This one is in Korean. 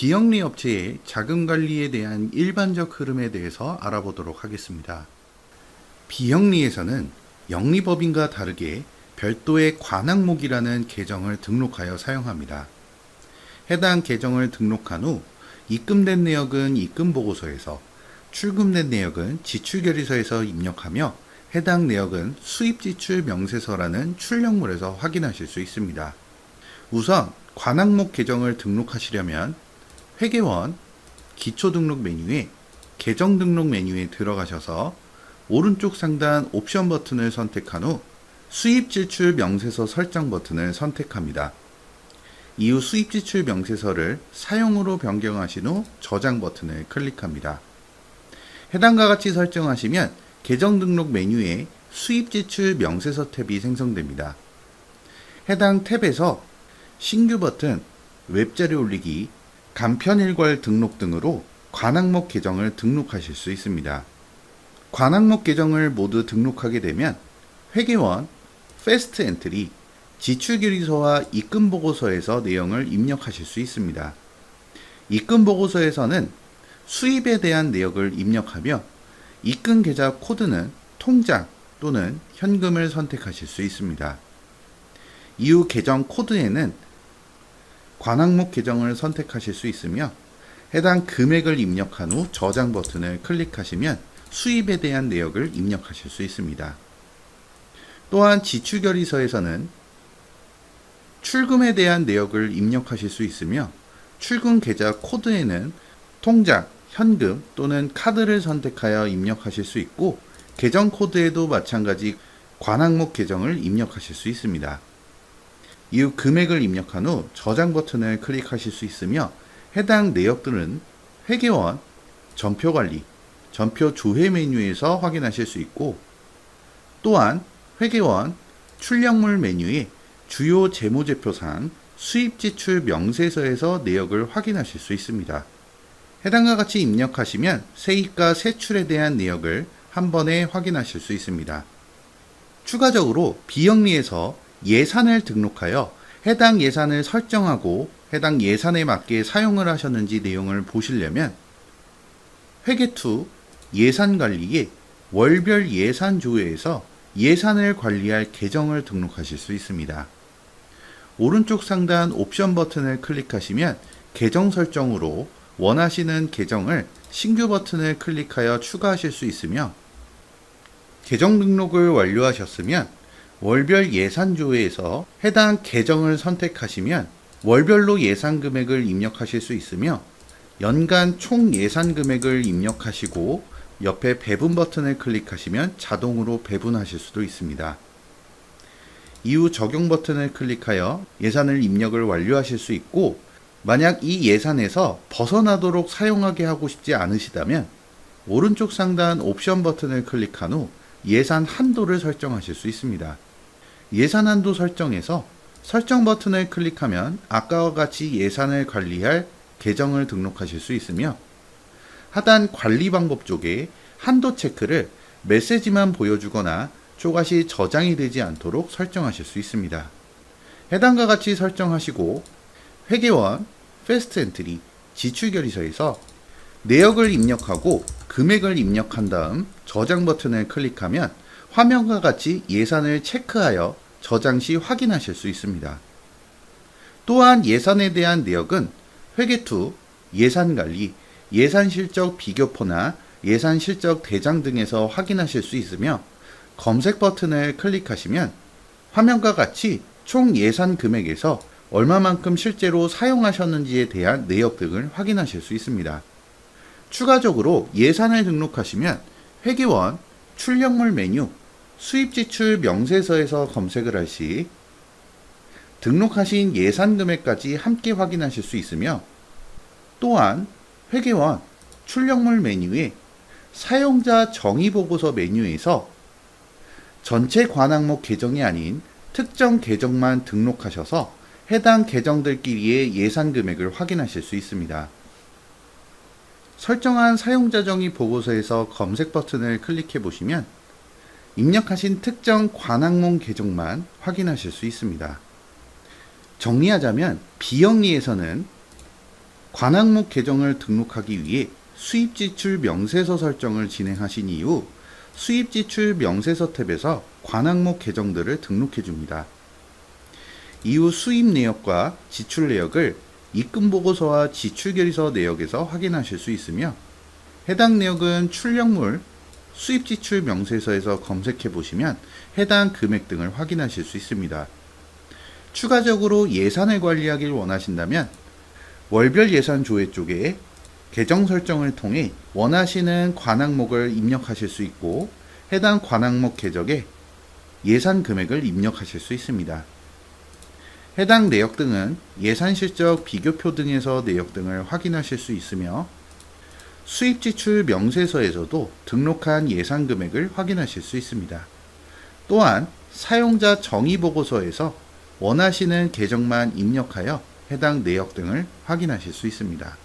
비영리 업체의 자금 관리에 대한 일반적 흐름에 대해서 알아보도록 하겠습니다. 비영리에서는 영리법인과 다르게 별도의 관항목이라는 계정을 등록하여 사용합니다. 해당 계정을 등록한 후 입금된 내역은 입금 보고서에서 출금된 내역은 지출 결의서에서 입력하며 해당 내역은 수입 지출 명세서라는 출력물에서 확인하실 수 있습니다. 우선 관항목 계정을 등록하시려면 회계원 기초 등록 메뉴에 계정 등록 메뉴에 들어가셔서 오른쪽 상단 옵션 버튼을 선택한 후 수입 지출 명세서 설정 버튼을 선택합니다. 이후 수입 지출 명세서를 사용으로 변경하신 후 저장 버튼을 클릭합니다. 해당과 같이 설정하시면 계정 등록 메뉴에 수입 지출 명세서 탭이 생성됩니다. 해당 탭에서 신규 버튼, 웹자료 올리기, 간편 일괄 등록 등으로 관항목 계정을 등록하실 수 있습니다. 관항목 계정을 모두 등록하게 되면 회계원, 패스트 엔트리, 지출결의서와 입금보고서에서 내용을 입력하실 수 있습니다. 입금보고서에서는 수입에 대한 내역을 입력하며 입금 계좌 코드는 통장 또는 현금을 선택하실 수 있습니다. 이후 계정 코드에는 관항목 계정을 선택하실 수 있으며 해당 금액을 입력한 후 저장 버튼을 클릭하시면 수입에 대한 내역을 입력하실 수 있습니다. 또한 지출결의서에서는 출금에 대한 내역을 입력하실 수 있으며 출금 계좌 코드에는 통장, 현금 또는 카드를 선택하여 입력하실 수 있고 계정 코드에도 마찬가지 관항목 계정을 입력하실 수 있습니다. 이후 금액을 입력한 후 저장 버튼을 클릭하실 수 있으며 해당 내역들은 회계원, 전표 관리, 전표 조회 메뉴에서 확인하실 수 있고 또한 회계원 출력물 메뉴에 주요 재무제표상 수입 지출 명세서에서 내역을 확인하실 수 있습니다. 해당과 같이 입력하시면 세입과 세출에 대한 내역을 한 번에 확인하실 수 있습니다. 추가적으로 비영리에서 예산을 등록하여 해당 예산을 설정하고 해당 예산에 맞게 사용을 하셨는지 내용을 보시려면 회계투 예산관리에 월별 예산 조회에서 예산을 관리할 계정을 등록하실 수 있습니다. 오른쪽 상단 옵션 버튼을 클릭하시면 계정 설정으로 원하시는 계정을 신규 버튼을 클릭하여 추가하실 수 있으며 계정 등록을 완료하셨으면 월별 예산 조회에서 해당 계정을 선택하시면 월별로 예산 금액을 입력하실 수 있으며 연간 총 예산 금액을 입력하시고 옆에 배분 버튼을 클릭하시면 자동으로 배분하실 수도 있습니다. 이후 적용 버튼을 클릭하여 예산을 입력을 완료하실 수 있고 만약 이 예산에서 벗어나도록 사용하게 하고 싶지 않으시다면 오른쪽 상단 옵션 버튼을 클릭한 후 예산 한도를 설정하실 수 있습니다. 예산 한도 설정에서 설정 버튼을 클릭하면 아까와 같이 예산을 관리할 계정을 등록하실 수 있으며 하단 관리 방법 쪽에 한도 체크를 메시지만 보여주거나 초가시 저장이 되지 않도록 설정하실 수 있습니다. 해당과 같이 설정하시고 회계원, 패스트 엔트리, 지출결의서에서 내역을 입력하고 금액을 입력한 다음 저장 버튼을 클릭하면 화면과 같이 예산을 체크하여 저장 시 확인하실 수 있습니다. 또한 예산에 대한 내역은 회계투, 예산관리, 예산실적 비교표나 예산실적 대장 등에서 확인하실 수 있으며 검색 버튼을 클릭하시면 화면과 같이 총 예산 금액에서 얼마만큼 실제로 사용하셨는지에 대한 내역 등을 확인하실 수 있습니다. 추가적으로 예산을 등록하시면 회계원, 출력물 메뉴, 수입 지출 명세서에서 검색을 할 시 등록하신 예산 금액까지 함께 확인하실 수 있으며 또한 회계원, 출력물 메뉴에 사용자 정의 보고서 메뉴에서 전체 관항목 계정이 아닌 특정 계정만 등록하셔서 해당 계정들끼리의 예산 금액을 확인하실 수 있습니다. 설정한 사용자 정의 보고서에서 검색 버튼을 클릭해 보시면 입력하신 특정 관항목 계정만 확인하실 수 있습니다. 정리하자면 비영리에서는 관항목 계정을 등록하기 위해 수입지출 명세서 설정을 진행하신 이후 수입지출 명세서 탭에서 관항목 계정들을 등록해 줍니다. 이후 수입 내역과 지출 내역을 입금 보고서와 지출 결의서 내역에서 확인하실 수 있으며 해당 내역은 출력물 수입 지출 명세서에서 검색해 보시면 해당 금액 등을 확인하실 수 있습니다. 추가적으로 예산을 관리하길 원하신다면 월별 예산 조회 쪽에 계정 설정을 통해 원하시는 관항목을 입력하실 수 있고 해당 관항목 계정에 예산 금액을 입력하실 수 있습니다. 해당 내역 등은 예산 실적 비교표 등에서 내역 등을 확인하실 수 있으며 수입 지출 명세서에서도 등록한 예산 금액을 확인하실 수 있습니다. 또한 사용자 정의 보고서에서 원하시는 계정만 입력하여 해당 내역 등을 확인하실 수 있습니다.